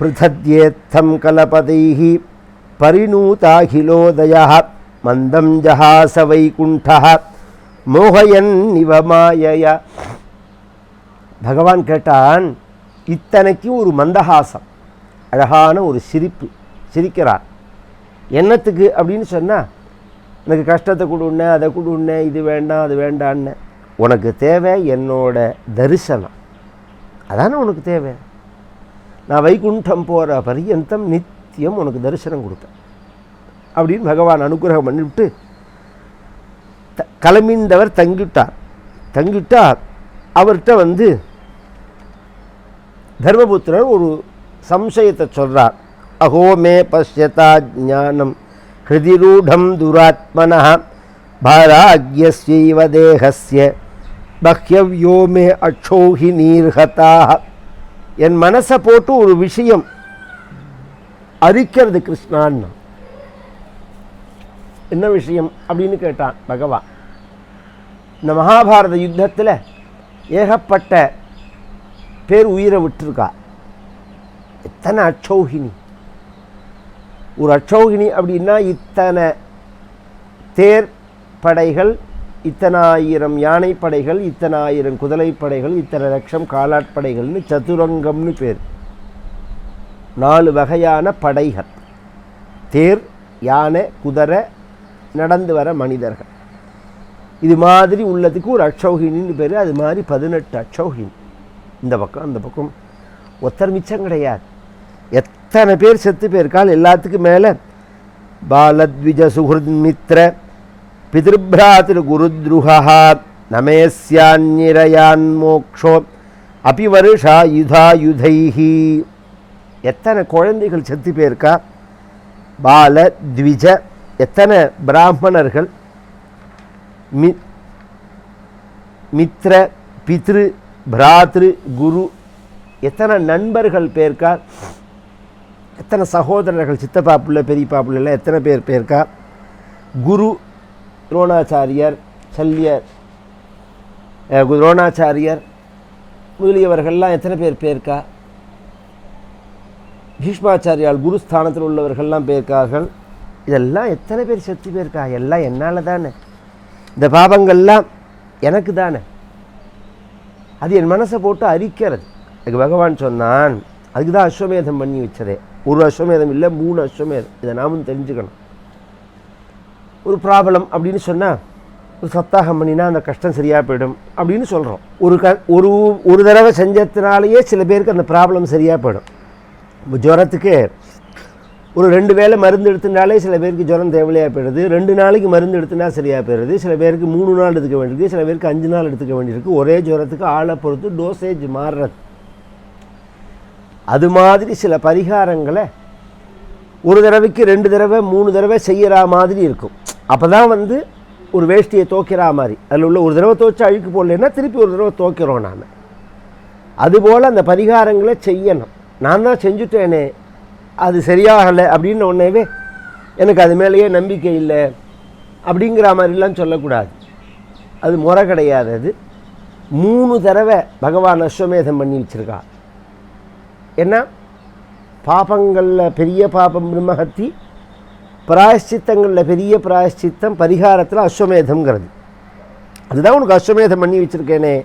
पृथद्येत्थं कलपदैः परिणूताखिलोदयः मन्दं जहास वैकुण्ठः மோகயன்னிவ மாயய பகவான் கேட்டான் இத்தனைக்கும் ஒரு மந்தஹாசம் அழகான ஒரு சிரிப்பு சிரிக்கிறார் என்னத்துக்கு அப்படின்னு சொன்னால் எனக்கு கஷ்டத்தை கொடுண்ணே அதை கொடுண்ணே இது வேண்டாம் அது வேண்டான்னு உனக்கு தேவை என்னோட தரிசனம் அதானே உனக்கு தேவை நான் வைகுண்டம் போகிற பரியந்தம் நித்தியம் உனக்கு தரிசனம் கொடுப்பேன் அப்படின்னு பகவான் அனுகிரகம் பண்ணிவிட்டு த கிளம்பின்றவர் தங்கிட்டார். தங்கிட்டார். அவர்கிட்ட வந்து தர்மபுத்திரர் ஒரு சம்சயத்தை சொல்கிறார் அகோ மே பசியதா ஜானம் ஹிருதிரூடம் துராத்மன பாராக்யஸ்யைவ தேகஸ்ய பஹ்யவ்யோ மே அக்ஷோஹி நீர்ஹதாக என் மனசை போட்டு ஒரு விஷயம் அரிக்கிறது கிருஷ்ணான்னு. என்ன விஷயம் அப்படின்னு கேட்டான் பகவான். இந்த மகாபாரத யுத்தத்தில் ஏகப்பட்ட பேர் உயிரை விட்டுருக்கா. எத்தனை அச்சௌகினி. ஒரு அச்சௌகினி அப்படின்னா இத்தனை தேர் படைகள் இத்தனாயிரம் யானைப்படைகள் இத்தனாயிரம் குதிரைப்படைகள் இத்தனை லட்சம் காலாட்படைகள்னு சதுரங்கம்னு பேர். நாலு வகையான படைகள். தேர் யானை குதிரை நடந்து வர மனிதர்கள். இது மாதிரி உள்ளதுக்கு ஒரு அட்சௌகினின்னு பேர் அது மாதிரி பதினெட்டு அட்சௌகினி இந்த பக்கம் அந்த பக்கம். ஒத்தர் மிச்சம் கிடையாது. எத்தனை பேர் செத்து போயிருக்காள்? எல்லாத்துக்கும் மேலே. பாலத்விஜ சுகிருத் மித்ர பிதிருபிராத்திரு குருத்ருஹா நமேஸ்யான்னிரயான் மோக்ஷோ அபி வருஷா யுதாயுதைஹி எத்தனை குழந்தைகள் செத்து போயிருக்கா? பால த்விஜ எத்தனை பிராமணர்கள்? மி மித்ர பித்ரு பிராத்ரு குரு எத்தனை நண்பர்கள் பேர்க்கா எத்தனை சகோதரர்கள் சித்தப்பா பிள்ளை பெரியப்பா பிள்ளைல எத்தனை பேர் பேர்க்கா குரு துரோணாச்சாரியர் சல்யர் துரோணாச்சாரியர் முதலியவர்கள்லாம் எத்தனை பேர் பேர்க்கா? பீஷ்மாச்சாரியால் குருஸ்தானத்தில் உள்ளவர்கள்லாம் பேர்க்கார்கள். இதெல்லாம் எத்தனை பேர் செத்து போயிருக்கா எல்லாம் என்னால் தானே. இந்த பாபங்கள்லாம் எனக்கு தானே. அது என் மனசை போட்டு அரிக்கிறது. அதுக்கு பகவான் சொன்னான் அதுக்கு தான் அஸ்வமேதம் பண்ணி வச்சதே. ஒரு அஸ்வமேதம் இல்லை மூணு அஸ்வமேதம். இதை நாமும் தெரிஞ்சுக்கணும். ஒரு ப்ராப்ளம் அப்படின்னு சொன்னால் ஒரு சப்தாகம் பண்ணினா அந்த கஷ்டம் சரியாக போயிடும் அப்படின்னு சொல்கிறோம் ஒரு க ஒரு ஒரு தடவை செஞ்சதுனாலேயே சில பேருக்கு அந்த ப்ராப்ளம் சரியாக போயிடும். இப்போ ஜுரத்துக்கு ஒரு ரெண்டு வேளை மருந்து எடுத்துனாலே சில பேருக்கு ஜுரம் தேவையாக போயிடுது. ரெண்டு நாளைக்கு மருந்து எடுத்துனா சரியாக போயிடுது. சில பேருக்கு மூணு நாள் எடுத்துக்க வேண்டியது சில பேருக்கு அஞ்சு நாள் எடுத்துக்க வேண்டியிருக்கு. ஒரே ஜுரத்துக்கு ஆளை பொறுத்து டோசேஜ் மாறுறது. அது மாதிரி சில பரிகாரங்களை ஒரு தடவைக்கு ரெண்டு தடவை மூணு தடவை செய்கிற மாதிரி இருக்கும். அப்போ தான் வந்து ஒரு வேஷ்டியை துவைக்கிறா மாதிரி. அதில் உள்ள ஒரு தடவை துவைச்சு அழுக்கு போடலைன்னா திருப்பி ஒரு தடவை துவைக்கிறோம் நான் அதுபோல் அந்த பரிகாரங்களை செய்யணும். நான் தான் செஞ்சுட்டேனே அது சரியாகலை அப்படின்னு உடனேவே எனக்கு அது மேலேயே நம்பிக்கை இல்லை அப்படிங்கிற மாதிரிலாம் சொல்லக்கூடாது. அது முறை கிடையாது அது. மூணு தடவை பகவான் அஸ்வமேதம் பண்ணி வச்சுருக்கா. என்ன பாபங்களில் பெரிய பாபம் பிரம்மஹத்தி பிராயஷ்சித்தங்களில் பெரிய பிராயஷ்சித்தம் பரிகாரத்தில் அஸ்வமேதம்ங்கிறது. அதுதான் உனக்கு அஸ்வமேதம் பண்ணி வச்சுருக்கேனே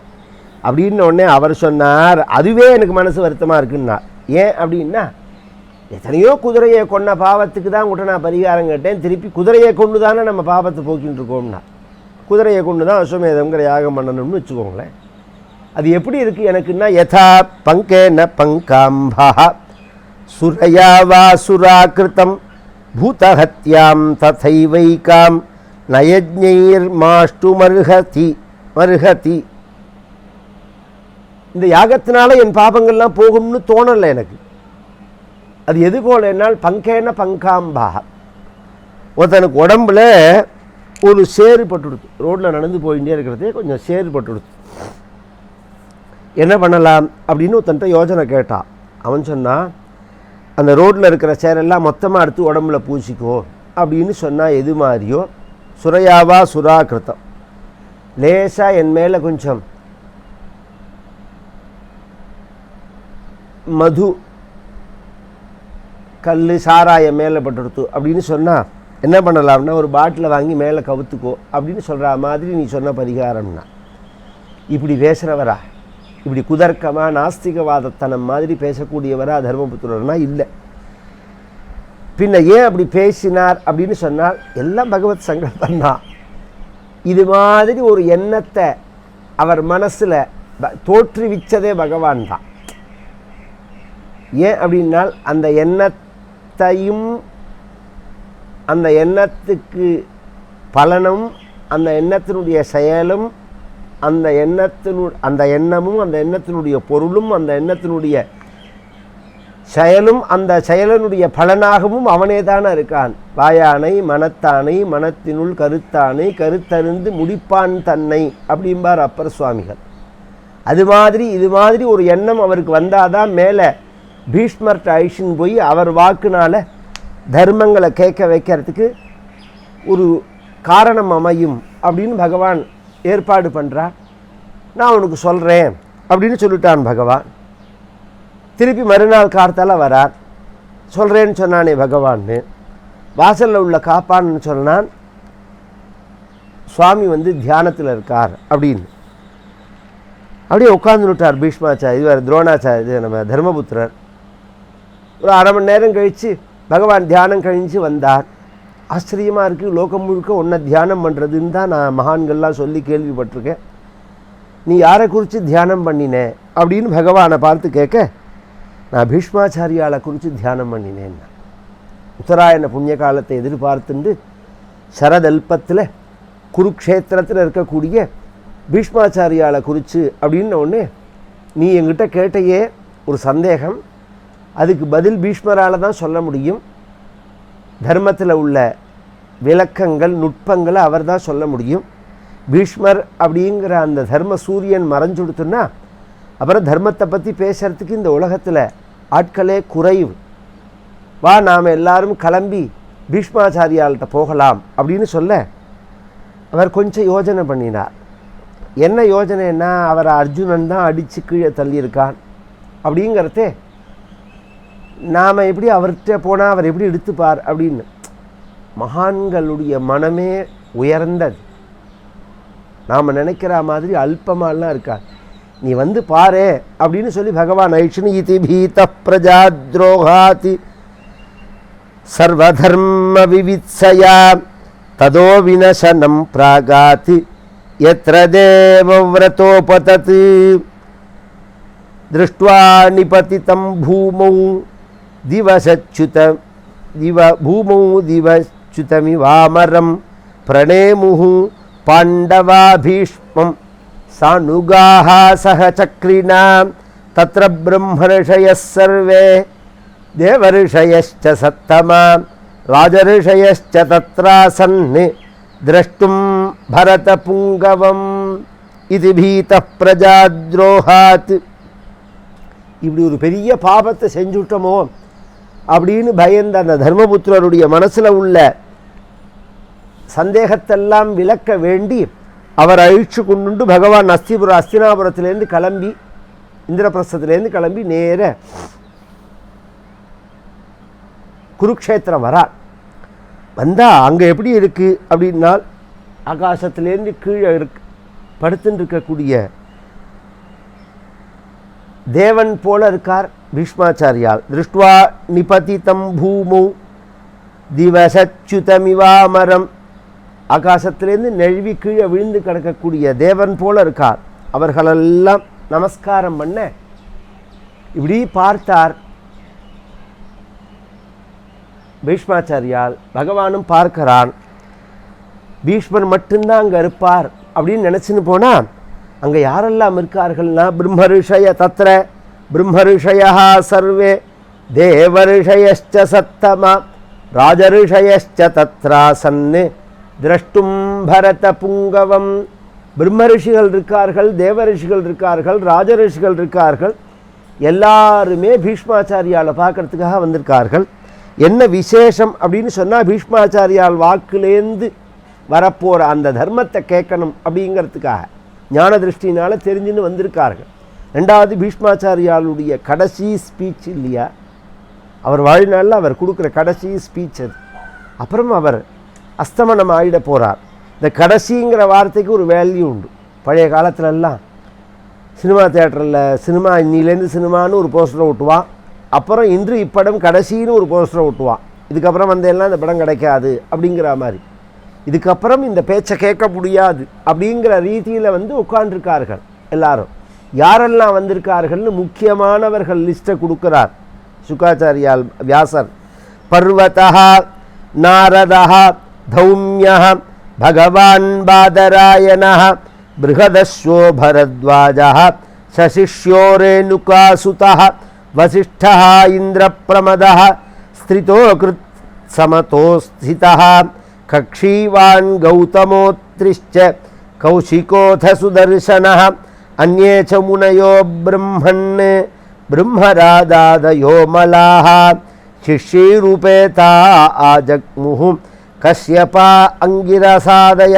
அப்படின்னு உடனே அவர் சொன்னார் அதுவே எனக்கு மனசு வருத்தமாக இருக்குன்னா. ஏன் அப்படின்னா எத்தனையோ குதிரையை கொன்ன பாவத்துக்கு தான் உங்கள்கிட்ட நான் பரிகாரம் கேட்டேன் திருப்பி குதிரையை கொண்டு தானே நம்ம பாவத்தை போக்கின்னு இருக்கோம்னா. குதிரையை கொண்டு தான் அஸ்வமேதங்கிற யாகம் பண்ணணும்னு வச்சுக்கோங்களேன். அது எப்படி இருக்குது எனக்குன்னா யதா பங்கேன பங்காம்பா சுரயா வா பூதஹத்யாம் ததைவைகாம் நயஜ்ஞைர் மாஷ்டு மருகதி மருகதி இந்த யாகத்தினால என் பாபங்கள்லாம் போகும்னு தோணலை எனக்கு. அது எது போல என்னால் பங்கேன பங்காம்பாக. ஒருத்தனுக்கு உடம்புல ஒரு சேறு பட்டுடுது ரோட்டில் நடந்து போயிட்டே இருக்கிறதே கொஞ்சம் சேறு பட்டுடுது என்ன பண்ணலாம் அப்படின்னு ஒருத்தன்ட்ட யோஜனை கேட்டான் அவன் சொன்னான் அந்த ரோட்டில் இருக்கிற சேரெல்லாம் மொத்தமாக எடுத்து உடம்புல பூசிக்கோ அப்படின்னு சொன்னால் எது மாதிரியோ? சுரையாவா சுறாகிருத்தம் லேசாக என் மேலே கொஞ்சம் மது கல் சாராயம் மேலே பட்டுடுத்து அப்படின்னு சொன்னால் என்ன பண்ணலாம்னா ஒரு பாட்டிலை வாங்கி மேலே கவுத்துக்கோ அப்படின்னு சொல்கிற மாதிரி நீ சொன்ன பரிகாரம்னா. இப்படி பேசுகிறவரா இப்படி குதர்க்கமாக நாஸ்திகவாதத்தனம் மாதிரி பேசக்கூடியவரா தர்மபுத்திரர்னா இல்லை. பின்ன ஏன் அப்படி பேசினார் அப்படின்னு சொன்னால் எல்லாம் பகவத் சங்கல்பம் தான். இது மாதிரி ஒரு எண்ணத்தை அவர் மனசில் தோற்றுவிச்சதே பகவான் தான். ஏன் அப்படின்னால் அந்த எண்ணத்தையும் அந்த எண்ணத்துக்கு பலனும் அந்த எண்ணத்தினுடைய செயலும் அந்த எண்ணத்தினு அந்த எண்ணமும் அந்த எண்ணத்தினுடைய பொருளும் அந்த எண்ணத்தினுடைய செயலும் அந்த செயலனுடைய பலனாகவும் அவனே தானே இருக்கான். வாயானை மனத்தானை மனத்தினுள் கருத்தானை கருத்தறிந்து முடிப்பான் தன்னை அப்படிம்பார் அப்பர் சுவாமிகள். அது மாதிரி இது மாதிரி ஒரு எண்ணம் அவருக்கு வந்தாதான் மேலே பீஷ்மர்ட்ட அழிச்சின்னு போய் அவர் வாக்குனால தர்மங்களை கேட்க வைக்கிறதுக்கு ஒரு காரணம் அமையும் அப்படின்னு பகவான் ஏற்பாடு பண்ணுறார் நான் உனக்கு சொல்கிறேன் அப்படின்னு சொல்லிட்டான் பகவான். திருப்பி மறுநாள் கார்த்தால வரார். சொல்கிறேன்னு சொன்னானே பகவான்னு. வாசலில் உள்ள காப்பான்னு சொன்னான். சுவாமி வந்து தியானத்தில் இருக்கார் அப்படின்னு. அப்படியே உட்காந்துட்டார் பீஷ்மாச்சாரி இது வேறு துரோணாச்சாரி இது நம்ம தர்மபுத்திரர். ஒரு அரை மணி நேரம் கழித்து பகவான் தியானம் கழிஞ்சு வந்தார். ஆச்சரியமாக இருக்குது லோகம் முழுக்க ஒன்றை தியானம் பண்ணுறதுன்னு தான் நான் மகான்கள்லாம் சொல்லி கேள்விப்பட்டிருக்கேன். நீ யாரை குறித்து தியானம் பண்ணினேன் அப்படின்னு பகவானை பார்த்து கேட்க நான் பீஷ்மாச்சாரியாவை குறித்து தியானம் பண்ணினேன். உத்தராயண புண்ணிய காலத்தை எதிர்பார்த்துண்டு சரதல்பத்தில் குருக்ஷேத்திரத்தில் இருக்கக்கூடிய பீஷ்மாச்சாரியாவை குறித்து அப்படின்ன உடனே நீ எங்கிட்ட கேட்டையே ஒரு சந்தேகம். அதுக்கு பதில் பீஷ்மரால் தான் சொல்ல முடியும். தர்மத்தில் உள்ள விளக்கங்கள் நுட்பங்களை அவர் தான் சொல்ல முடியும். பீஷ்மர் அப்படிங்கிற அந்த தர்ம சூரியன் மறைஞ்சுடுத்துன்னா அப்புறம் தர்மத்தை பற்றி பேசுகிறதுக்கு இந்த உலகத்தில் ஆட்களே குறைவு. வா நாம் எல்லாரும் கிளம்பி பீஷ்மாச்சாரியால்கிட்ட போகலாம் அப்படின்னு சொல்ல அவர் கொஞ்சம் யோஜனை பண்ணினார். என்ன யோஜனைன்னா அவர் அர்ஜுனன் தான் அடித்து கீழே தள்ளியிருக்கான் அப்படிங்கிறதே நாம் எப்படி அவர்கிட்ட போனால் அவர் எப்படி எடுத்துப்பார் அப்படின்னு. மகான்களுடைய மனமே உயர்ந்தது. நாம் நினைக்கிற மாதிரி அல்பமாலாம் இருக்கா? நீ வந்து பாரு அப்படின்னு சொல்லி பகவான் ஐஷ்ணீதி பீத பிரஜா துரோகாதி சர்வதர்ம விவித்சயா ததோ வினசனம் பிராகாதி எத்திர தேவவிரதோபதத் திருஷ்டுவா நிபதித்தம் பூமௌ दिवसच्युत दिव भूमौ दिवच्युतमिवामरं प्रणेमुः पाण्डवा भीष्मं सानुगाः सह चक्रिणां तत्र ब्रह्मर्षयः सर्वे देवर्षयश्च सत्तमा राजर्षयश्च तत्रासन् द्रष्टुं भरतपुङ्गवम् इति भीतः प्रजाद्रोहात् இப்படி ஒரு பெரிய பாபத்தை செஞ்சுட்டோமோ அப்படின்னு பயந்த அந்த தர்மபுத்திரருடைய மனசில் உள்ள சந்தேகத்தெல்லாம் விளக்க வேண்டி அவர் அழிச்சு கொண்டு பகவான் அஸ்திபுர அஸ்தினாபுரத்திலேருந்து கிளம்பி இந்திரபிரஸ்தத்துலேருந்து கிளம்பி நேர குருக்ஷேத்திரம் வரா வந்தால் அங்கே எப்படி இருக்குது அப்படின்னால் ஆகாசத்துலேருந்து கீழே இருக்கு படுத்துட்டு இருக்கக்கூடிய தேவன் போல இருக்கார். பீஷ்மாச்சாரியால். திருஷ்டுவா நிபதித்தம் பூமு திவசச்சுதமிவாமரம். ஆகாசத்திலேருந்து நெழுவி கீழே விழுந்து கிடக்கக்கூடிய தேவன் போல இருக்கார். அவர்களெல்லாம் நமஸ்காரம் பண்ண. இப்படி பார்த்தார். பீஷ்மாச்சாரியால் பகவானும் பார்க்கிறான். பீஷ்மர் மட்டும்தான் அங்கே இருப்பார் அப்படின்னு நினச்சின்னு போனால் அங்கே யாரெல்லாம் இருக்கார்கள்னா? பிரம்மரிஷய தத்திர பிரம்மரிஷயா சர்வே தேவரிஷயச்ச சத்தமா ராஜரிஷயச்ச தத்ராசன்னு திரஷ்டும் பரத புங்கவம் பிரம்மரிஷிகள் இருக்கார்கள் தேவரிஷிகள் இருக்கார்கள் ராஜரிஷிகள் இருக்கார்கள் எல்லாருமே பீஷ்மாச்சாரியால் பார்க்கறதுக்காக வந்திருக்கார்கள். என்ன விசேஷம் அப்படின்னு சொன்னால் பீஷ்மாச்சாரியால் வாக்குலேந்து வரப்போகிற அந்த தர்மத்தை கேட்கணும் அப்படிங்கிறதுக்காக ஞான திருஷ்டினால் தெரிஞ்சுன்னு வந்திருக்கார்கள். ரெண்டாவது பீஷ்மாச்சாரியாளுடைய கடைசி ஸ்பீச் இல்லையா? அவர் வாழ்நாளில் அவர் கொடுக்குற கடைசி ஸ்பீச் அது. அப்புறம் அவர் அஸ்தமனம் ஆகிட போகிறார் இந்த கடைசிங்கிற வார்த்தைக்கு ஒரு வேல்யூ உண்டு. பழைய காலத்துலலாம் சினிமா தேட்டரில் சினிமா இன்னிலேருந்து சினிமான்னு ஒரு போஸ்டரை ஒட்டுவான் அப்புறம் இன்று இப்படம் கடைசின்னு ஒரு போஸ்டரை ஒட்டுவான் இதுக்கப்புறம் வந்தெல்லாம் இந்த படம் கிடைக்காது அப்படிங்கிற மாதிரி. இதுக்கப்புறம் இந்த பேச்சை கேட்க முடியாது அப்படிங்கிற ரீதியில் வந்து உட்காண்டிருக்கார்கள் எல்லாரும். யாரெல்லாம் வந்திருக்கார்கள்னு முக்கியமானவர்கள் லிஸ்ட்டை கொடுக்குறார் சுக்காச்சாரியால் வியாசர் பர்வதா நாரதா தௌமியா பகவான் பாதராயண बृहदश्वो भरद्वाजः शशिष्यो रेणुकासुतः वसिष्ठः इन्द्रप्रमदः स्त्रितो कृत्समतो स्थितः कक्षीवान् गौतमोत्रिश्च कौशिकोऽथ सुदर्शनः அந்நே ச முனையோ பிரம்மன் பிரம்மராதாதயோ மலாக சிஷ்யீரூபே தா ஆஜக்முஹு. கஷ்யபா அங்கிரசாதய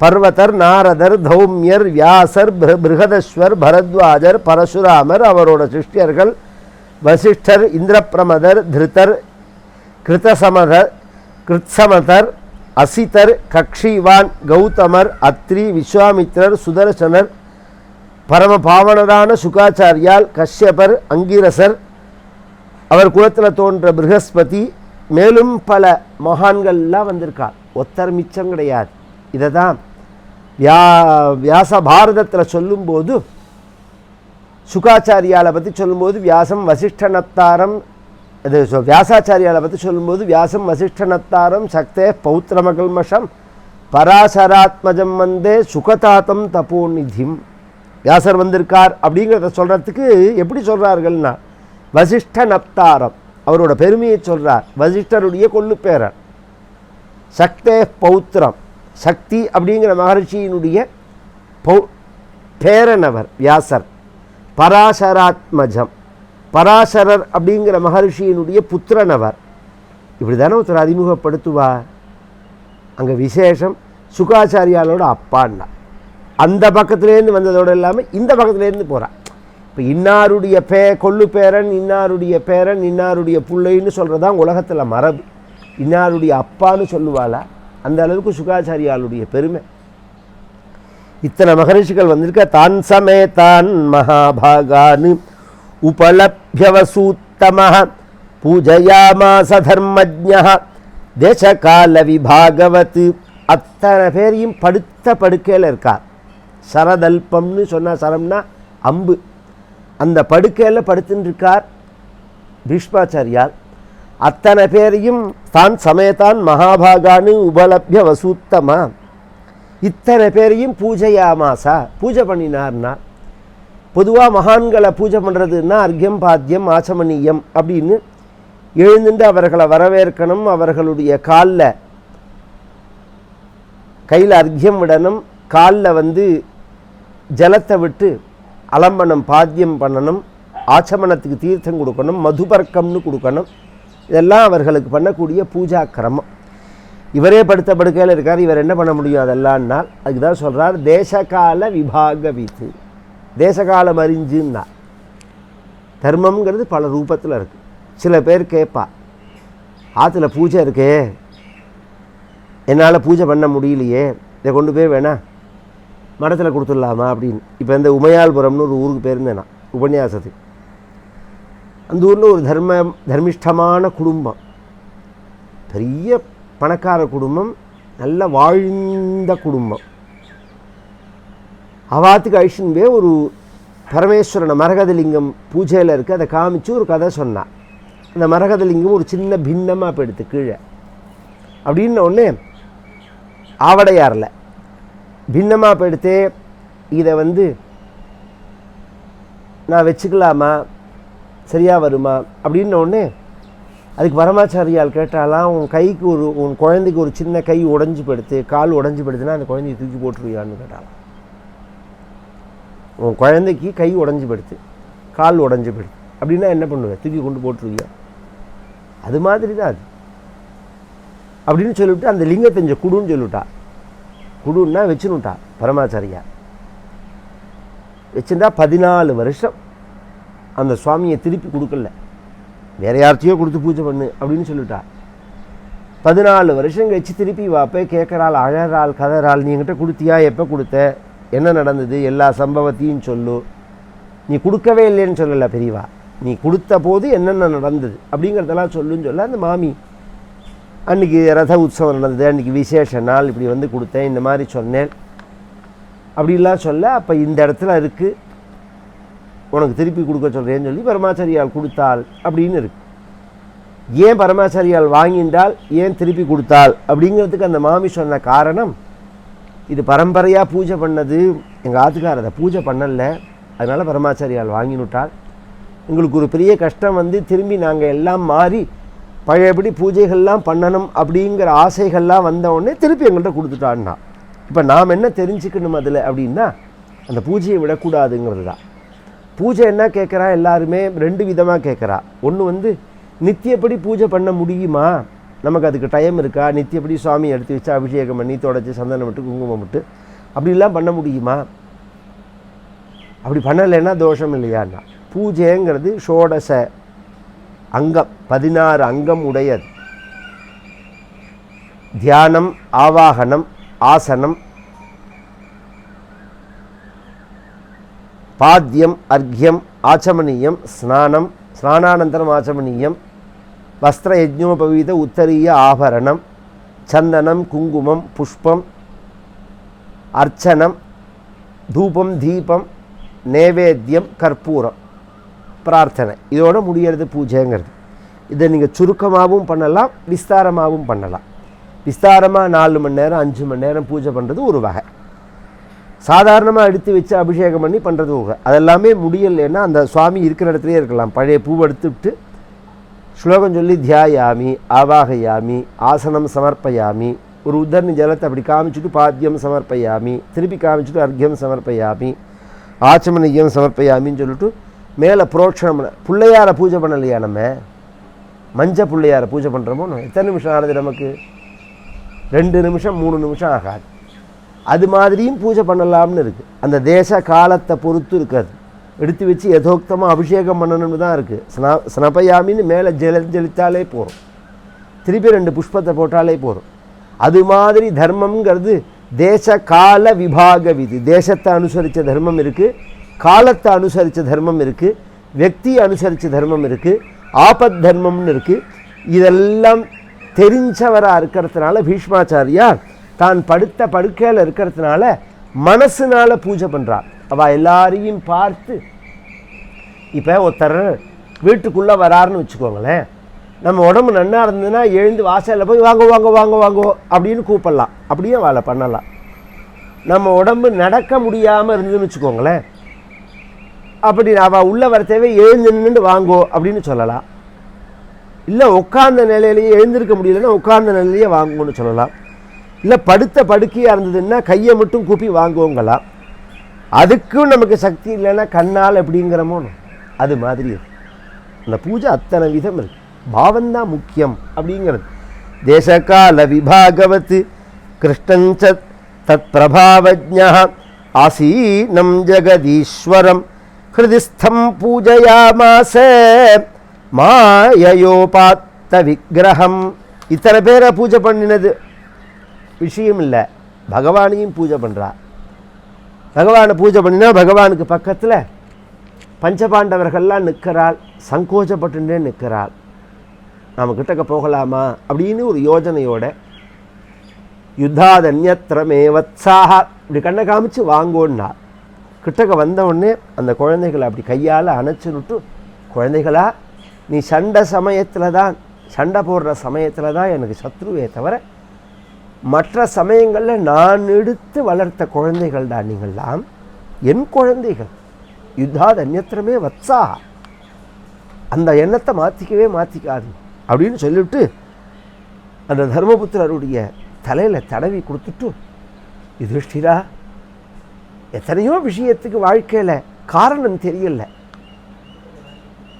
பர்வதர் நாரதர் தௌமியர் வியாசர் பிருகதஸ்வர் பரத்வாஜர் பரசுராமர் அவரோட சிஷ்யர்கள். வசிஷ்டர் இந்திரப்பிரமதர் திருத்தர் கிருத்தசமதர் கிருத்சமதர் அசிதர் கக்ஷிவான் கௌதமர் அத்ரி விஸ்வாமித்ரர் சுதர்சனர் பரம பாவனரான சுகாச்சாரியால் கஷ்யபர் அங்கிரசர் அவர் குலத்தில் தோன்ற ப்ரகஸ்பதி மேலும் பல மகான்கள்லாம் வந்திருக்கார். ஒத்தர் மிச்சம் கிடையாது. இதை தான் வியா வியாச பாரதத்தில் சொல்லும்போது சுகாச்சாரியாலை பற்றி சொல்லும்போது வியாசம் வசிஷ்டநத்தாரம் இது சொ- வியாசாச்சாரியாலை பற்றி சொல்லும்போது வியாசம் வசிஷ்டநத்தாரம் சக்தே பௌத்திரமகல்மஷம் பராசராத்மஜம் வந்தே சுகதாத்தம் தபோநிதிம். வியாசர் வந்திருக்கார் அப்படிங்கிறத சொல்கிறதுக்கு எப்படி சொல்கிறார்கள்னா வசிஷ்ட நப்தாரம். அவரோட பெருமையை சொல்கிறார் வசிஷ்டருடைய கொள்ளு பேரர் சக்தே பௌத்திரம். சக்தி அப்படிங்கிற மகர்ஷியினுடைய பௌ பேரனவர் வியாசர். பராசராத்மஜம். பராசரர் அப்படிங்கிற மகர்ஷியினுடைய புத்திரனவர். இப்படி தானே ஒருத்தர் அறிமுகப்படுத்துவார். அங்கே விசேஷம். சுகாச்சாரியாலோட அப்பான்னா. அந்த பக்கத்துலேருந்து வந்ததோடு இல்லாமல் இந்த பக்கத்துலேருந்து போகிறான் இப்போ இன்னாருடைய பே கொள்ளு பேரன் இன்னாருடைய பேரன் இன்னாருடைய பிள்ளைன்னு சொல்கிறது தான் உலகத்தில் மரபு. இன்னாருடைய அப்பான்னு சொல்லுவாளா? அந்த அளவுக்கு சுகாச்சாரியாளுடைய பெருமை. இத்தனை மகரிஷிகள் வந்திருக்க தான் சமே தான் மகாபாகான் உபலப்யவசூத்தம பூஜையாமாச தர்மஜா தேசகால விபாகவத் அத்தனை பேரையும் படுத்த படுக்கையில் இருக்கார் சரதல்பம்னு சொன்னால் சரம்னா அம்பு. அந்த படுக்கையில் படுத்துட்டுருக்கார் பீஷ்மாச்சாரியார். அத்தனை பேரையும் தான் சமயத்தான் மகாபாகான்னு உபலப்ய வசூத்தமா. இத்தனை பேரையும் பூஜையாமாசா பூஜை பண்ணினார்னா. பொதுவாக மகான்களை பூஜை பண்ணுறதுன்னா அர்க்கியம் பாத்தியம் ஆச்சமணியம் அப்படின்னு எழுந்துட்டு அவர்களை வரவேற்கணும் அவர்களுடைய காலில் கையில் அர்க்கியம் விடணும் காலில் வந்து ஜலத்தை விட்டு அலம்பனம் பாத்தியம் பண்ணணும் ஆச்சமனத்துக்கு தீர்த்தம் கொடுக்கணும் மதுபர்க்கம்னு கொடுக்கணும். இதெல்லாம் அவர்களுக்கு பண்ணக்கூடிய பூஜா கிரமம் இவரே படுத்த படுக்கையில் இருக்கார் இவர் என்ன பண்ண முடியும் அதெல்லாம்னால் அதுக்கு தான் சொல்கிறார் தேசகால விபாக வீத்து. தேசகாலம் அறிஞ்சுன்னா தர்மம்ங்கிறது பல ரூபத்தில் இருக்குது சில பேர் கேட்பா ஆற்றுல பூஜை இருக்கே. என்னால் பூஜை பண்ண முடியலையே. இதை கொண்டு போய் வேணா மடத்தில் கொடுத்துடலாமா அப்படின்னு. இப்போ இந்த உமையால்புரம்னு ஒரு ஊருக்கு பேருந்தேன் நான் உபன்யாசத்துக்கு அந்த ஊரில் ஒரு தர்ம தர்மிஷ்டமான குடும்பம். பெரிய பணக்கார குடும்பம் நல்ல வாழ்ந்த குடும்பம். அவாத்துக்கு அழிச்சுன்னு போய் ஒரு பரமேஸ்வரனை மரகதலிங்கம் பூஜையில் இருக்குது அதை காமிச்சு ஒரு கதை சொன்னான் அந்த மரகதலிங்கம் ஒரு சின்ன பின்னமாக போயிடுத்து கீழே. அப்படின்ன உடனே ஆவடையாரில் பின்னமாக போயிடுத்து இதை வந்து நான் வச்சுக்கலாமா? சரியாக வருமா? அப்படின்ன உடனே அதுக்கு பரமாச்சாரியால் கேட்டாலாம் உன் கைக்கு ஒரு உன் குழந்தைக்கு ஒரு சின்ன கை உடஞ்சி படுத்து கால் உடஞ்சி படுத்துனா அந்த குழந்தைய தூக்கி போட்டுருவியான்னு கேட்டாலாம். உன் குழந்தைக்கு கை உடஞ்சி படுத்து கால் உடஞ்சி படுத்து அப்படின்னா என்ன பண்ணுவேன் தூக்கி கொண்டு போட்டுருவியா? அது மாதிரி தான் அது. அப்படின்னு சொல்லிவிட்டு அந்த லிங்கத்தை கொஞ்சம் குடுன்னு சொல்லிவிட்டா. குழுன்னா வச்சுனுட்டா பரமாச்சாரியா. வச்சிருந்தா பதினாலு வருஷம் அந்த சுவாமியை திருப்பி கொடுக்கல. வேற யார்த்தையோ கொடுத்து பூஜை பண்ணு அப்படின்னு சொல்லிட்டா. பதினாலு வருஷம் கழிச்சு திருப்பி வாப்பே கேட்குறாள் அழறாள் கதறாள் நீ என்கிட்ட கொடுத்தியா? எப்போ கொடுத்த? என்ன நடந்தது? எல்லா சம்பவத்தையும் சொல்லு. நீ கொடுக்கவே இல்லைன்னு சொல்லலை பெரியவா. நீ கொடுத்த போது என்னென்ன நடந்தது? அப்படிங்கிறதெல்லாம் சொல்லுன்னு சொல்ல அந்த மாமி அன்றைக்கி ரத உற்சவம் நடந்தது அன்றைக்கி விசேஷ நாள் இப்படி வந்து கொடுத்தேன் இந்த மாதிரி சொன்னேன். அப்படிலாம் சொல்ல அப்போ இந்த இடத்துல இருக்குது உனக்கு திருப்பி கொடுக்க சொல்கிறேன்னு சொல்லி பரமாச்சாரியால் கொடுத்தாள் அப்படின்னு இருக்கு. ஏன் பரமாச்சாரியால் வாங்கின்றால் ஏன் திருப்பி கொடுத்தாள்? அப்படிங்கிறதுக்கு அந்த மாமி சொன்ன காரணம் இது பரம்பரையாக பூஜை பண்ணது. எங்கள் ஆத்துக்கார் அதை பூஜை பண்ணலை. அதனால் பரமாச்சாரியால் வாங்கினுட்டால் எங்களுக்கு ஒரு பெரிய கஷ்டம் வந்து திரும்பி நாங்கள் எல்லாம் மாறி பழையபடி பூஜைகள்லாம் பண்ணணும் அப்படிங்கிற ஆசைகள்லாம் வந்தவுடனே திருப்பி எங்கள்கிட்ட கொடுத்துட்டான்னா. இப்போ நாம் என்ன தெரிஞ்சுக்கணும் அதில் அப்படின்னா அந்த பூஜையை விடக்கூடாதுங்கிறது தான். பூஜை என்ன கேட்குறா? எல்லாருமே ரெண்டு விதமாக கேட்குறா. ஒன்று வந்து நித்தியப்படி பூஜை பண்ண முடியுமா? நமக்கு அதுக்கு டைம் இருக்கா? நித்தியப்படி சுவாமி எடுத்து வச்சு அபிஷேகம் பண்ணி தொடச்சி சந்தனம் விட்டு குங்குமம் விட்டு அப்படிலாம் பண்ண முடியுமா? அப்படி பண்ணலைன்னா தோஷம் இல்லையான்னா பூஜைங்கிறது ஷோடச அங்கம் பதினாறு அங்கம் உடையது. தியானம் ஆவாகனம் ஆசனம் பாத்தியம் அர்க்யம் ஆச்சமனீயம் ஸ்நானம் ஸ்நானானந்தரம் ஆச்சமனீயம் வஸ்திர யஜ்னோபவீத உத்தரிய ஆபரணம் சந்தனம் குங்குமம் புஷ்பம் அர்ச்சனம் தூபம் தீபம் நேவேத்தியம் கற்பூரம். பிரார்த்தனை. இதோட முடியறது பூஜைங்கிறது. இதை நீங்கள் சுருக்கமாகவும் பண்ணலாம் விஸ்தாரமாகவும் பண்ணலாம். விஸ்தாரமாக நாலு மணி நேரம் அஞ்சு மணி நேரம் பூஜை பண்ணுறது ஒரு வகை. சாதாரணமாக எடுத்து வச்சு அபிஷேகம் பண்ணி பண்ணுறது ஒரு அதெல்லாமே முடியலைன்னா அந்த சுவாமி இருக்கிற இடத்துலையே இருக்கலாம். பழைய பூவை எடுத்துவிட்டு ஸ்லோகம் சொல்லி தியாயாமி ஆவாகயாமி ஆசனம் சமர்ப்பயாமி ஒரு உத்தரணி ஜலத்தை அப்படி காமிச்சிட்டு பாத்தியம் சமர்ப்பயாமி திருப்பி காமிச்சிட்டு அர்க்கியம் சமர்ப்பயாமி ஆச்சமனியம் சமர்ப்பயாமின்னு சொல்லிட்டு மேலே புரோட்சணம் பண்ண பிள்ளையாரை பூஜை பண்ணலையா நம்ம? மஞ்ச பிள்ளையாரை பூஜை பண்ணுறோமோ எத்தனை நிமிஷம் ஆனது நமக்கு? ரெண்டு நிமிஷம் மூணு நிமிஷம் ஆகாது. அது மாதிரியும் பூஜை பண்ணலாம்னு இருக்குது அந்த தேச காலத்தை பொறுத்து இருக்காது எடுத்து வச்சு யதோக்தமாக அபிஷேகம் பண்ணணும்னு தான் இருக்குது ஸ்ன ஸ்னபயாமின்னு மேலே ஜெல ஜெலித்தாலே போதும் திருப்பி ரெண்டு புஷ்பத்தை போட்டாலே போதும் அது மாதிரி தர்மம்ங்கிறது தேச கால விபாக விதி. தேசத்தை அனுசரித்த தர்மம் இருக்குது காலத்தை அனுசரித்த தர்மம் இருக்குது வெக்தியை அனுசரித்த தர்மம் இருக்குது ஆபத் தர்மம்னு இருக்குது இதெல்லாம் தெரிஞ்சவராக இருக்கிறதுனால பீஷ்மாச்சாரியா தான் படுத்த படுக்கையில் இருக்கிறதுனால மனசுனால் பூஜை பண்ணுறாள் அவள் எல்லாரையும் பார்த்து இப்போ ஒருத்தர் வீட்டுக்குள்ளே வராருன்னு வச்சுக்கோங்களேன். நம்ம உடம்பு நன்னா இருந்ததுன்னா எழுந்து வாசலில் போய் வாங்க வாங்க வாங்க வாங்கோ அப்படின்னு கூப்பிடலாம். அப்படியே அவளை பண்ணலாம். நம்ம உடம்பு நடக்க முடியாமல் இருந்ததுன்னு வச்சுக்கோங்களேன். அப்படி அவள் உள்ளே வர தேவை எழுந்து நின்று வாங்கோ அப்படின்னு சொல்லலாம். இல்லை உட்கார்ந்த நிலையிலேயே எழுந்திருக்க முடியலன்னா உட்கார்ந்த நிலையிலேயே வாங்குவோன்னு சொல்லலாம். இல்லை படுத்த படுக்கையாக இருந்ததுன்னா கையை மட்டும் கூப்பி வாங்குவோங்களாம் அதுக்கும் நமக்கு சக்தி இல்லைன்னா கண்ணால் எப்படிங்கிறமோ அது மாதிரி அந்த பூஜை அத்தனை விதம் இருக்கு. பாவந்தான் முக்கியம் அப்படிங்கிறது. தேசகால விபாகவத் கிருஷ்ணஞ்ச தத் பிரபாவஜா ஆசீனம் ஜெகதீஸ்வரம். ஹிருதிஸ்தம் பூஜையாமாச மாயோபாத்த விக்கிரகம் இத்தனை பேரை பூஜை பண்ணினது. விஷயம் இல்லை பகவானையும் பூஜை பண்ணுறா பகவானை பூஜை பண்ணினா பகவானுக்கு பக்கத்தில் பஞ்சபாண்டவர்கள்லாம் நிற்கிறாள். சங்கோச்சப்பட்டுட்டே நிற்கிறாள். நாம் கிட்டக்க போகலாமா? அப்படின்னு ஒரு யோஜனையோட யுத்தாதன்யத்திரமே வத்சாக இப்படி கண்ணை காமிச்சு வாங்கோன்னா கிட்டக்க வந்தவுடனே அந்த குழந்தைகளை அப்படி கையால் அணைச்சுனுட்டு குழந்தைகளா நீ சண்டை சமயத்தில் தான் சண்டை போடுற சமயத்தில் தான் எனக்கு சத்ருவே தவிர மற்ற சமயங்களில் நான் எடுத்து வளர்த்த குழந்தைகள் தான் நீங்கள்லாம் என் குழந்தைகள். யுத்தாத் அந்நத்திரமே வச்சா அந்த எண்ணத்தை மாற்றிக்கவே மாற்றிக்காது அப்படின்னு சொல்லிவிட்டு அந்த தர்மபுத்திரருடைய தலையில் தடவி கொடுத்துட்டு யுதிஷ்டிரா எத்தனையோ விஷயத்துக்கு வாழ்க்கையில் காரணம் தெரியல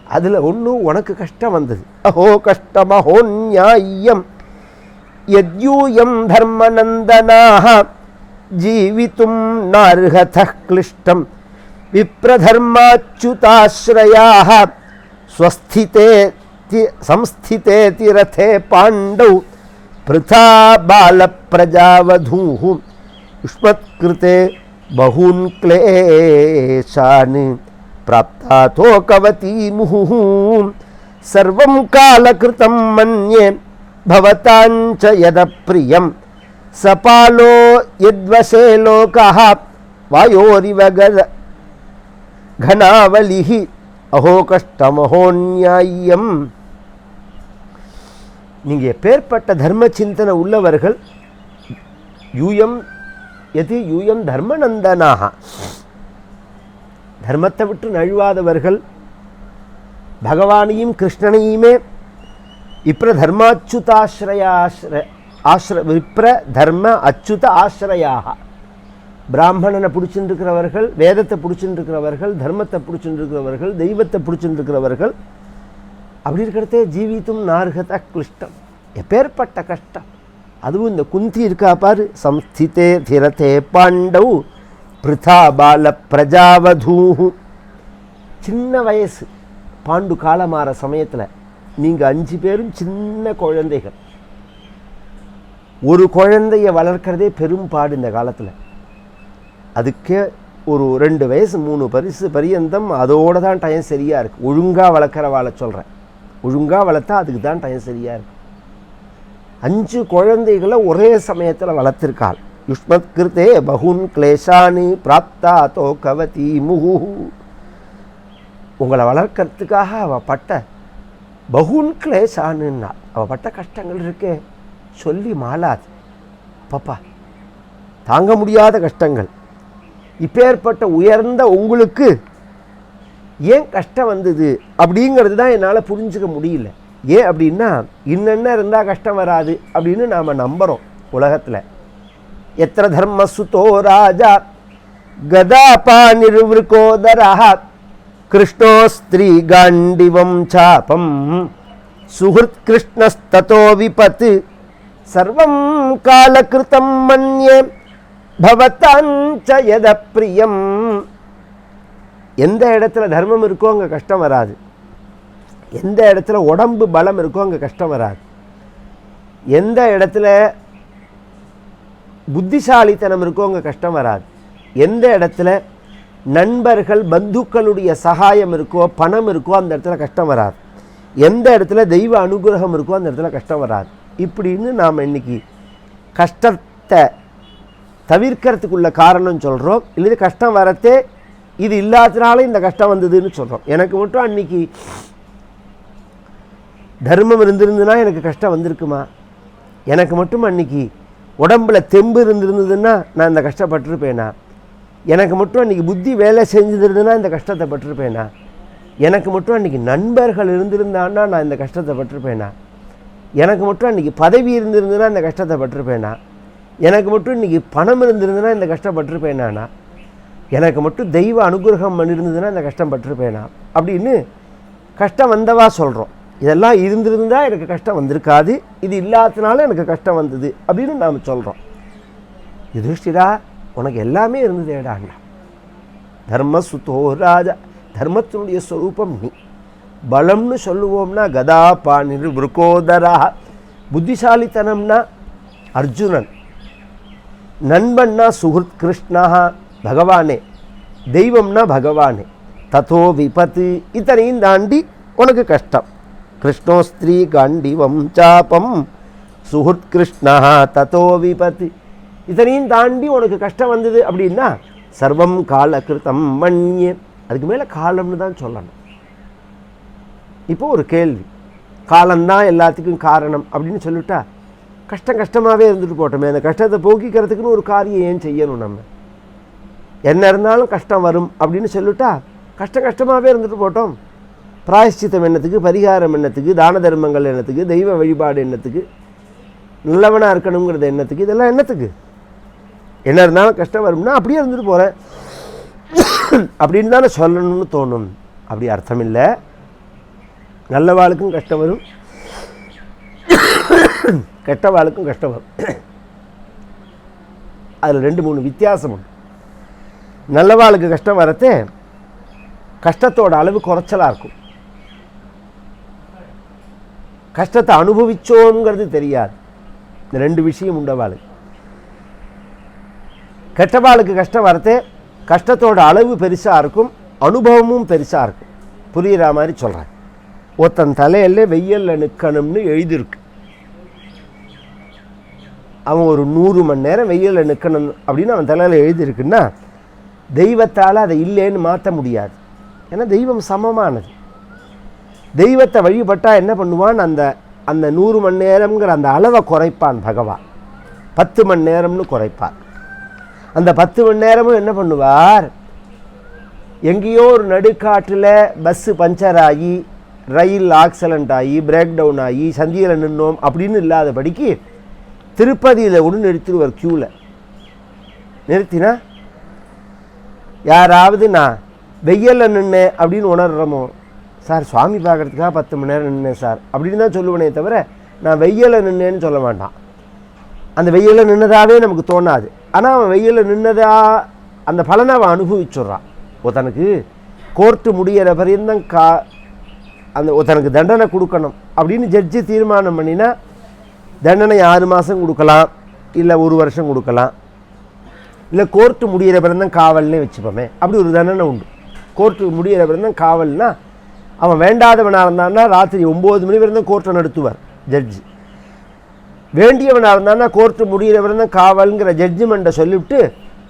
அதில் ஒன்றும் உனக்கு கஷ்டம் வந்தது அஹோ கஷ்டமஹோ நியாயம் யத்யூயம் தர்மநந்தனாக ஜீவித்தும் நார்ஹத கிளிஷ்டம் விப்ரதர்மாச்சுதாஸ்ரயாக ஸ்வஸ்திதே संस्थि संस्थिते तीरथे पाण्डौ पृथा बालप्रजावधूः युष्मत्कृते बहून् क्लेशान् प्राप्तातो कवती मुहुः सर्वं कालकृतं मन्ये भवताञ्च यदप्रियं सपालो यद्वशे लोकः वायोरिव गद घनावलिः अहो கஷ்டமஹோன்யாயம் நீங்கள் எப்பேற்பட்ட தர்ம சிந்தனை உள்ளவர்கள் யூயம் எது யூயம் தர்மநந்தனாக? தர்மத்தை விட்டு நழுவாதவர்கள் பகவானையும் கிருஷ்ணனையுமே விப்ர தர்மாச்சுதாஸ்ரயாஸ்ர ஆஸ்ர விப்ர தர்ம அச்சுத ஆசிரயாக. பிராமணனை பிடிச்சிருக்கிறவர்கள் வேதத்தை பிடிச்சிட்டுருக்கிறவர்கள் தர்மத்தை பிடிச்சிட்டு இருக்கிறவர்கள் தெய்வத்தை பிடிச்சிட்டு இருக்கிறவர்கள் அப்படி இருக்கிறதே ஜீவித்தும் நார்கத கிளிஷ்டம் எப்பேற்பட்ட கஷ்டம். அதுவும் இந்த குந்தி இருக்கா பாரு? சம்ஸ்திதே திரதே பாண்டவ் பிரிதா பால பிரஜாவதூஹு. சின்ன வயசு. பாண்டு காலமாற சமயத்தில் நீங்கள் அஞ்சு பேரும் சின்ன குழந்தைகள். ஒரு குழந்தைய வளர்க்குறதே பெரும் பாடு இந்த காலத்தில். அதுக்கே ஒரு ரெண்டு வயசு மூணு பரிசு பரியந்தம் அதோட தான் டைம் சரியாக இருக்குது ஒழுங்காக வளர்க்குற வாழ சொல்கிறேன் ஒழுங்காக வளர்த்தா அதுக்கு தான் டைம் சரியாக இருக்கும் அஞ்சு குழந்தைகளை ஒரே சமயத்தில் வளர்த்துருக்காள். யுஷ்மத் கிருத்தே பகுன் கிளேஷானி பிராப்தா தோ கவதி முகு உங்களை வளர்க்கறதுக்காக அவள் பட்ட பகுன் கிளேஷானுன்னா அவள் பட்ட கஷ்டங்கள் இருக்கே சொல்லி மாளாது. பாப்பா தாங்க முடியாத கஷ்டங்கள். இப்பேற்பட்ட உயர்ந்த உங்களுக்கு ஏன் கஷ்டம் வந்தது? அப்படிங்கிறது தான் என்னால் புரிஞ்சுக்க முடியல. ஏன் அப்படின்னா இன்னென்ன இருந்தால் கஷ்டம் வராது அப்படின்னு நாம் நம்புகிறோம் உலகத்தில். எத்தனை தர்மசுதோ ராஜா கதாபா நிர்விருகோதரா கிருஷ்ணோ ஸ்திரீ காண்டிவம் சாபம் சுஹൃத் கிருஷ்ணஸ்தோ விபத்து சர்வம் காலகிருத்தம் மன்யே பவத்தாஞ்ச எத பிரியம் எந்த இடத்துல தர்மம் இருக்கோ அங்கே கஷ்டம் வராது. எந்த இடத்துல உடம்பு பலம் இருக்கோ அங்கே கஷ்டம் வராது. எந்த இடத்துல புத்திசாலித்தனம் இருக்கோ அங்கே கஷ்டம் வராது. எந்த இடத்துல நண்பர்கள் பந்துக்களுடைய சகாயம் இருக்கோ பணம் இருக்கோ அந்த இடத்துல கஷ்டம் வராது. எந்த இடத்துல தெய்வ அனுகிரகம் இருக்கோ அந்த இடத்துல கஷ்டம் வராது. இப்படின்னு நாம் இன்னைக்கு கஷ்டத்தை தவிர்க்கிறதுக்குள்ள காரணம் சொல்கிறோம் இல்லை கஷ்டம் வரத்தே இது இல்லாதனால இந்த கஷ்டம் வந்ததுன்னு சொல்கிறோம் எனக்கு மட்டும் அன்னைக்கு தர்மம் இருந்திருந்துன்னா எனக்கு கஷ்டம் வந்திருக்குமா? எனக்கு மட்டும் அன்னைக்கு? உடம்புல தெம்பு இருந்திருந்ததுன்னா நான் இந்த கஷ்டப்பட்டிருப்பேனா? எனக்கு மட்டும் அன்றைக்கி புத்தி வேலை செஞ்சிருந்ததுன்னா இந்த கஷ்டத்தை பட்டிருப்பேனா? எனக்கு மட்டும் அன்றைக்கி நண்பர்கள் இருந்திருந்தான்னா நான் இந்த கஷ்டத்தை பட்டிருப்பேனா? எனக்கு மட்டும் அன்றைக்கி பதவி இருந்திருந்ததுன்னா இந்த கஷ்டத்தை பட்டிருப்பேனா? எனக்கு மட்டும் இன்றைக்கி பணம் இருந்திருந்ததுன்னா இந்த கஷ்டப்பட்டிருப்பேனானா எனக்கு மட்டும் தெய்வ அனுகிரகம் பண்ணியிருந்ததுன்னா இந்த கஷ்டம் பட்டிருப்பேனா? அப்படின்னு கஷ்டம் வந்தவா சொல்கிறோம் இதெல்லாம் இருந்திருந்தா எனக்கு கஷ்டம் வந்திருக்காது. இது இல்லாததுனால எனக்கு கஷ்டம் வந்தது அப்படின்னு நாம் சொல்கிறோம் யுதிஷ்டிரா உனக்கு எல்லாமே இருந்ததேடாண்ணா தர்ம சுத்தோ ராஜா தர்மத்தினுடைய ஸ்வரூபம் நீ. பலம்னு சொல்லுவோம்னா கதா பாணிர் விருக்கோதரா புத்திசாலித்தனம்னா அர்ஜுனன். நண்பன்னா சுஹൃத் கிருஷ்ணா பகவானே. தெய்வம்னா பகவானே. தத்தோ விபத்து இத்தனையும் தாண்டி உனக்கு கஷ்டம். கிருஷ்ணோஸ்திரீ காண்டிவம் சாபம் சுகுத்கிருஷ்ணா ததோ விபத்து இதனையும் தாண்டி உனக்கு கஷ்டம் வந்தது அப்படின்னா சர்வம் காலகிருத்தம் மண்யே அதுக்கு மேலே காலம்னு தான் சொல்லணும். இப்போ ஒரு கேள்வி. காலம்தான் எல்லாத்துக்கும் காரணம் அப்படின்னு சொல்லிட்டா கஷ்டம் கஷ்டமாகவே இருந்துட்டு போட்டோமே அந்த கஷ்டத்தை போக்கிக்கிறதுக்குன்னு ஒரு காரியம் ஏன் செய்யணும் நம்ம? என்ன இருந்தாலும் கஷ்டம் வரும் அப்படின்னு சொல்லிட்டா கஷ்டம் கஷ்டமாகவே இருந்துட்டு போட்டோம். பிராயஷ்சித்தம் என்னத்துக்கு பரிகாரம் என்னத்துக்கு தான தர்மங்கள் என்னத்துக்கு தெய்வ வழிபாடு என்னத்துக்கு நல்லவனாக இருக்கணுங்கிறது என்னத்துக்கு இதெல்லாம் என்னத்துக்கு? என்ன இருந்தாலும் கஷ்டம் வரும்னா அப்படியே இருந்துட்டு போகிறேன் அப்படின்னு தானே சொல்லணும்னு தோணும். அப்படி அர்த்தம் இல்லை நல்லவாளுக்கும் கஷ்டம் வரும். கெட்டவாளுக்கும் கஷ்டம் வரும். அதில் ரெண்டு மூணு வித்தியாசம் உண்டு. நல்லவாளுக்கு கஷ்டம் வரத்தே கஷ்டத்தோட அளவு குறைச்சலாக இருக்கும். கஷ்டத்தை அனுபவிச்சோங்கிறது தெரியாது. இந்த ரெண்டு விஷயம் உண்டவாளுக்கு கெட்டவாளுக்கு கஷ்டம் வரத்தே கஷ்டத்தோட அளவு பெருசாக இருக்கும் அனுபவமும் பெருசாக இருக்கும். புரிகிற மாதிரி சொல்கிறேன் ஒருத்தன் தலையில் வெயிலில் நிற்கணும்னு எழுதியிருக்கு. அவன் ஒரு நூறு மணி நேரம் வெயிலில் நிற்கணும் அப்படின்னு அவன் தலையில் எழுதியிருக்குன்னா தெய்வத்தால் அதை இல்லைன்னு மாற்ற முடியாது. ஏன்னா தெய்வம் சமமானது. தெய்வத்தை வழிபட்டால் என்ன பண்ணுவான்? அந்த அந்த நூறு மணி நேரம்ங்கிற அந்த அளவை குறைப்பான் பகவான். பத்து மணி நேரம்னு குறைப்பார். அந்த பத்து மணி நேரமும் என்ன பண்ணுவார்? எங்கேயோ ஒரு நடுக்காட்டில் பஸ்ஸு பஞ்சர் ஆகி ரயில் ஆக்சிடெண்ட் ஆகி பிரேக் டவுன் ஆகி சந்தியில் நின்னோம் அப்படின்னு இல்லாதபடிக்கு திருப்பதியில் ஒன்று நிறுத்திடுவார் க்யூவில் நிறுத்தினா யாராவது நான் வெயிலில் நின்று அப்படின்னு உணர்றோமோ? சார் சுவாமி பார்க்குறதுக்காக பத்து மணி நேரம் நின்னேன் சார். அப்படின்னு தான் சொல்லுவேனே தவிர நான் வெயிலில் நின்னேன்னு சொல்ல மாட்டான். அந்த வெயிலில் நின்னதாகவே நமக்கு தோணாது. ஆனால் அவன் வெயிலில் நின்னதா அந்த பலனை அவன் அனுபவிச்சுட்றான். ஒருத்தனுக்கு கோர்ட்டு முடியிற பரியந்தம் கா அந்த ஒருத்தனுக்கு தண்டனை கொடுக்கணும் அப்படின்னு ஜட்ஜி தீர்மானம் பண்ணினா தண்டனை ஆறு மாதம் கொடுக்கலாம் இல்லை ஒரு வருஷம் கொடுக்கலாம். இல்லை கோர்ட்டு முடியிற பிறந்தான் காவல்னே வச்சுப்போமே. அப்படி ஒரு தண்டனை உண்டு. கோர்ட்டு முடியிற பிறந்தான் காவல்னால் அவன் வேண்டாதவனாக இருந்தான்னா ராத்திரி ஒம்பது மணி வரைக்கும் கோர்ட்டை நடத்துவார் ஜட்ஜி வேண்டியவனாக இருந்தான்னா கோர்ட்டு முடிகிற வரைக்கும் காவல்ங்கிற ஜட்ஜ்மெண்ட்டை சொல்லிவிட்டு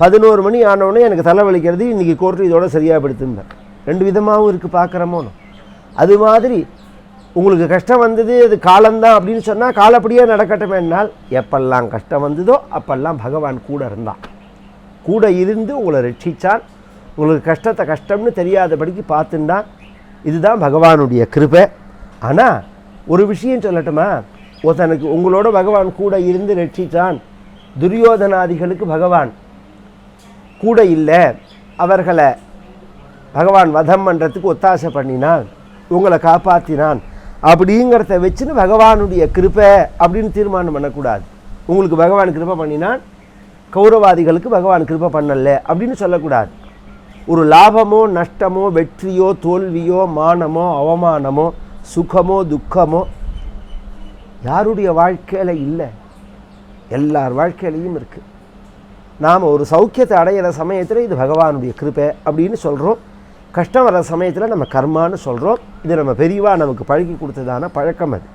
பதினோரு மணி ஆனவுடனே எனக்கு தலைவலிக்கிறது இன்றைக்கி கோர்ட்டு இதோட சரியாக படுத்தும்பேன் ரெண்டு விதமாகவும் இருக்குது பார்க்குறமோ அது மாதிரி உங்களுக்கு கஷ்டம் வந்தது அது காலம்தான் அப்படின்னு சொன்னால் காலப்படியே நடக்கட்டும் என்னால் எப்பெல்லாம் கஷ்டம் வந்ததோ அப்பெல்லாம் பகவான் கூட இருந்தான். கூட இருந்து உங்களை ரட்சிச்சான். உங்களுக்கு கஷ்டத்தை கஷ்டம்னு தெரியாதபடிக்கு பார்த்துட்டான். இதுதான் பகவானுடைய கிருபை. ஆனால் ஒரு விஷயம் சொல்லட்டுமா? ஒருத்தனுக்கு உங்களோட பகவான் கூட இருந்து ரட்சித்தான் துரியோதனாதிகளுக்கு பகவான். கூட இல்லை அவர்களை பகவான் வதம் பண்ணுறதுக்கு ஒத்தாசை பண்ணினான் உங்களை காப்பாற்றினான் அப்படிங்கிறத வச்சுன்னு பகவானுடைய கிருப்பை அப்படின்னு தீர்மானம் பண்ணக்கூடாது. உங்களுக்கு பகவான் கிருப்பை பண்ணினான் கௌரவாதிகளுக்கு பகவான் கிருப்பை பண்ணலை அப்படின்னு சொல்லக்கூடாது. ஒரு லாபமோ நஷ்டமோ வெற்றியோ தோல்வியோ மானமோ அவமானமோ சுகமோ துக்கமோ யாருடைய வாழ்க்கையில் இல்லை. எல்லார் வாழ்க்கையிலையும் இருக்குது நாம் ஒரு சௌக்கியத்தை அடையிற சமயத்தில் இது பகவானுடைய கிருப்பை அப்படின்னு சொல்கிறோம் கஷ்டம் வர சமயத்தில் நம்ம கர்மான்னு சொல்கிறோம் இது நம்ம பெரியவா நமக்கு பழகி கொடுத்ததான பழக்கம் அது.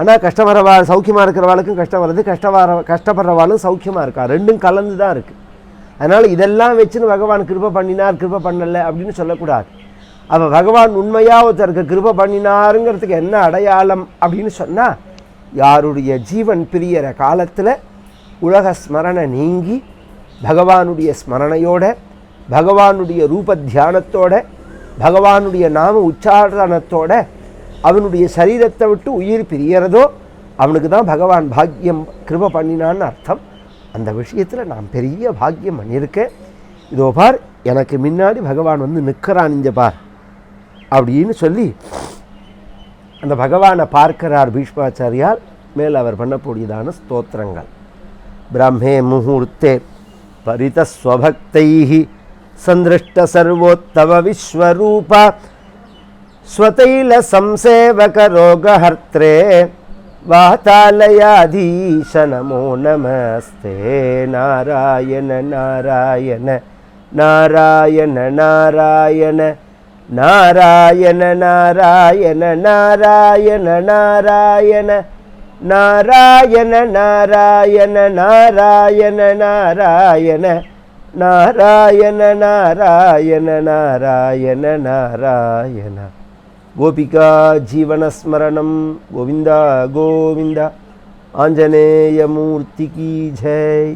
ஆனால் கஷ்டம் வரவா சௌக்கியமாக இருக்கிறவாளுக்கும் கஷ்டம் வருது கஷ்டம் வர கஷ்டப்படுறவாளும் சௌக்கியமாக இருக்கா? ரெண்டும் கலந்து தான் இருக்குது அதனால் இதெல்லாம் வச்சுன்னு பகவான் கிருப பண்ணினார் கிருப பண்ணலை அப்படின்னு சொல்லக்கூடாது. அப்போ பகவான் உண்மையாக ஒருத்தருக்கு கிருப பண்ணினாருங்கிறதுக்கு என்ன அடையாளம் அப்படின்னு சொன்னால் யாருடைய ஜீவன் பிரியற காலத்தில் உலக ஸ்மரணை நீங்கி பகவானுடைய ஸ்மரணையோட பகவானுடைய ரூப தியானத்தோட பகவானுடைய நாம உச்சாரணத்தோட அவனுடைய சரீரத்தை விட்டு உயிர் பிரியறதோ அவனுக்கு தான் பகவான் பாக்கியம் கிருப பண்ணினான்னு அர்த்தம். அந்த விஷயத்தில் நான் பெரிய பாக்கியம் பண்ணியிருக்கேன் இதோ பார் எனக்கு முன்னாடி பகவான் வந்து நிற்கிறான் இங்கே பார் அப்படின்னு சொல்லி அந்த பகவானை பார்க்கிறார் பீஷ்மாச்சாரியார் மேல் அவர் பண்ணக்கூடியதான ஸ்தோத்திரங்கள் பிரம்மே முகூர்த்தே பரிதஸ்வபக்தை சந்திருஷ்ட சர்வோத்தம விஸ்வரூப ஸ்வதைல சம்சேவக ரோகஹர்த்ரே வாத்தாலயாதீச நமோ நமஸ்தே நாராயண நாராயண நாராயண நாராயண நாராயண நாராயண நாராயண நாராயண நாராயண நாராயண நாராயண நாராயண நாராயண நாராயண நாராயண நாராயண गोपिका जीवनस्मरणं गोविन्द गोविन्द आञ्जनेयमूर्ति की जय